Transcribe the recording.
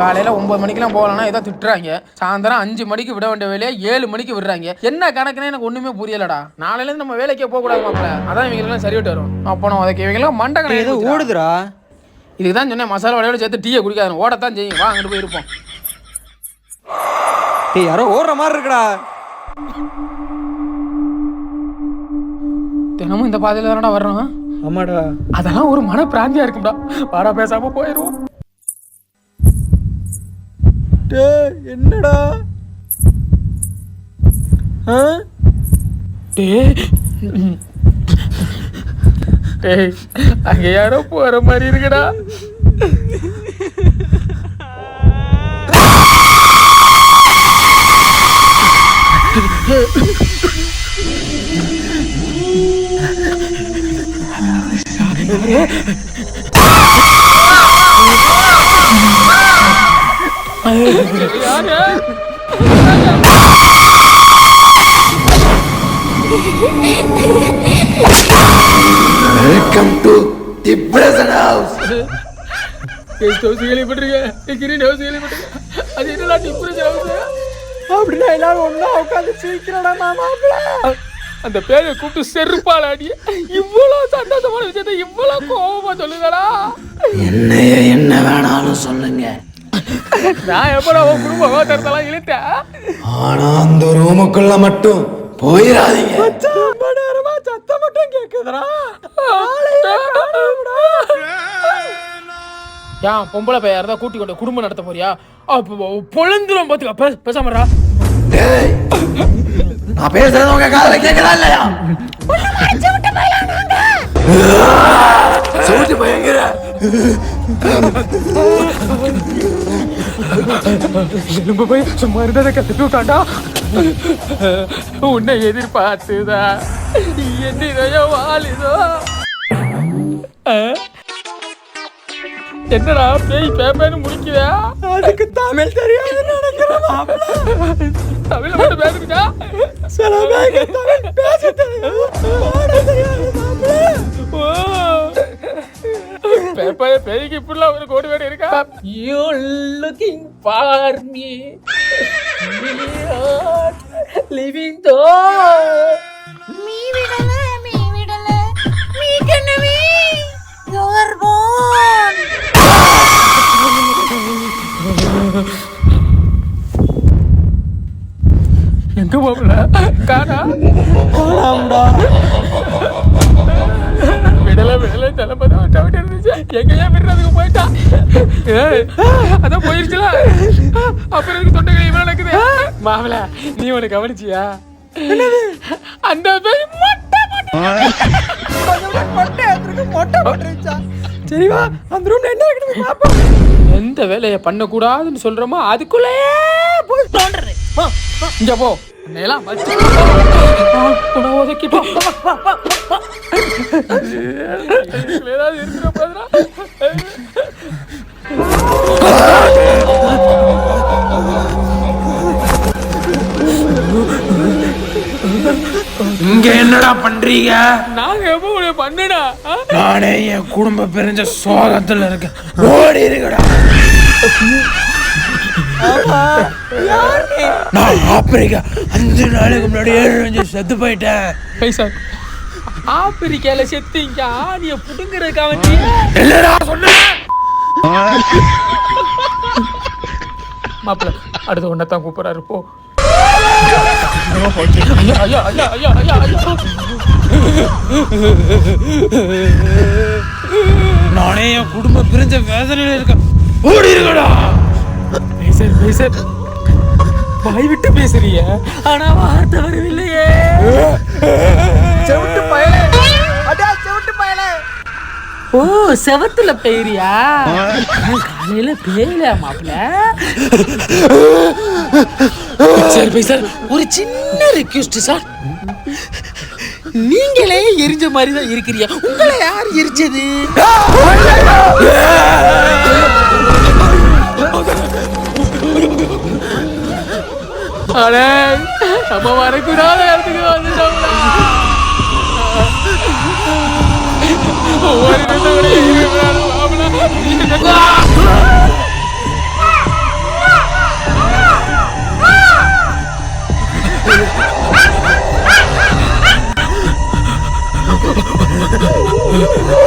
காலையில ஒன்பது மணிக்கெல்லாம் போகலன்னா ஏதோ திட்டுறாங்க. சாயந்தரம் அஞ்சு மணிக்கு விட வேண்டிய வேலையை ஏழு மணிக்கு விடுறாங்க. என்ன கணக்குன்னு எனக்கு ஒண்ணுமே புரியலடா. நாளையில இருந்து நம்ம வேலைக்கே போக கூடாது மாப்பிள அதான் இவங்களுக்கு சரிவிட்டு வரும். அப்போ நம்ம அதுக்கு இவங்கெல்லாம் மண்டை கணக்கு ஓடுதுடா. இதுக்கு தான் சொன்னேன் மசாலா வடையோட சேர்த்து டீயை குடிக்காது ஓடத்தான் செய்யும் வா அங்கிட்டு போய் இருப்போம். டேய் யாரோ ஓடுற மாதிரி இருக்குடா. தினமும் இந்த பாதையில தானடா வர்றோம். ஆமாடா. அதெல்லாம் ஒரு மன பிராந்தியா இருக்கும்டா. வாடா பேசாம போயிடுவோம் டேய் என்னடா? ஆ? டேய் டேய் அங்க யாரோ போற மாதிரி இருக்குடா. யாரு welcome to the present house guest house கேள்விப்பட்டிருக்கேன் கிரீன் ஹவுஸ் கேள்விப்பட்டிருக்கேன் அது என்னடா டிஃபரன்ஸ் ஹவுஸ் அப்படின்னா எல்லாரும் ஒண்ணா உட்காந்து சீக்கிரடா மாமாப்ல அந்த பேரை கூப்பிட்டு செருப்பால அடி. இவ்வளவு சந்தோஷமான விஷயத்தை இவ்வளவு கோபமா சொல்லுதடா. என்னைய என்ன வேணாலும் சொல்லுங்க நான் எப்படா உன் குடும்ப விவகாரத்தெல்லாம் இழுத்தேன்? ஆனா அந்த ரூமுக்குள்ள மட்டும் போயிடாதீங்க. நேரமா சத்தம் மட்டும் கேக்குதுடா. ஏன் பொம்பளை பையன் இருந்தா கூட்டி கொண்டு குடும்பம் நடத்த போறியா? அப்போ பொழுந்துரும் பாத்துக்க பேச பேசாமடா டேய் நான் பேசுறது உங்க காதுல கேக்குதா இல்லையா? சவுட்டு பயங்கர. எலும்பு போய் சும்மா இருந்ததை கத்துட்டு விட்டாண்டா? உன்னை எதிர்பார்த்துதா. என்ன இதயோ வாலிதோ? என்னடா பேய் பேப்பேன்னு முடிக்குதா அதுக்கு தமிழ் தெரியாதுன்னு நினைக்கிறேன் தமிழ்ல மட்டும் பேசுறா சில பேருக்கு தமிழ் பேச தெரியும் அப்ப பெருகி இப்படிலாம் ஒரு கோடி வேடி இருக்கா? You looking for me living though me விடல மீ விடல மீ கண்ணவி யுவர் போன் எங்க போகல? காணா? காணாம்டா எங்கேயா விடுறதுக்கு போயிட்டா. அதான் போயிருச்சுல. அப்புறம் இருக்கு தொண்டைகள் இவ்வளவு நடக்குது? மாமல நீ உனக்கு கவனிச்சியா? அந்த பேய் மொட்டை மொட்டை எடுத்துருக்கு மொட்டை போட்டுருச்சா? சரி வா அந்த ரூம்ல என்ன இருக்குது பாப்போம். எந்த வேலையை பண்ணக்கூடாதுன்னு சொல்றோமோ அதுக்குள்ளேயே போய் தோன்றது இங்க போ. எல்லாம் ஏதாவது இருக்கிற என்னடா பண்றீங்க? நாங்க எப்போ உன்னை பண்ணுடா? நானே என் குடும்ப பிரிஞ்ச சோகத்துல இருக்கேன். ஓடி இருக்கடா நான் ஆப்பிரிக்கா. அஞ்சு நாளைக்கு முன்னாடி ஏழு அஞ்சு செத்து போயிட்டேன். பைசா. ஆப்பிரிக்கால செத்து இங்க ஆணிய புடுங்குறதுக்காக வேண்டி இல்லடா சொன்னேன். மாப்பிள்ள அடுத்து ஒன்னதான் கூப்பிடறாரு போ. ஐயா ஐயா ஐயா ஐயா ஐயா ஐயா நானே என் குடும்ப பிரிஞ்ச வேதனையில இருக்கேன் ஓடி இருக்கடா பேசர் பேசர் வாய் விட்டு பேசுறிய. ஆனா வார்த்தை வரவில்லையே. செவிட்டு பயலே. அடா செவிட்டு பயலே. ஓ செவத்துல பெயரியா காலையில பேயல மாப்பிள்ள? சரி பை சார். ஒரு சின்ன ரெக்வஸ்ட் சார். நீங்களே எரிஞ்ச மாதிரி தான் இருக்கிறியா உங்களை யார் எரிச்சது? அடே நம்ம வரக்கூடாத இடத்துக்கு வந்துட்டோம்டா ஒவ்வொரு Yeah.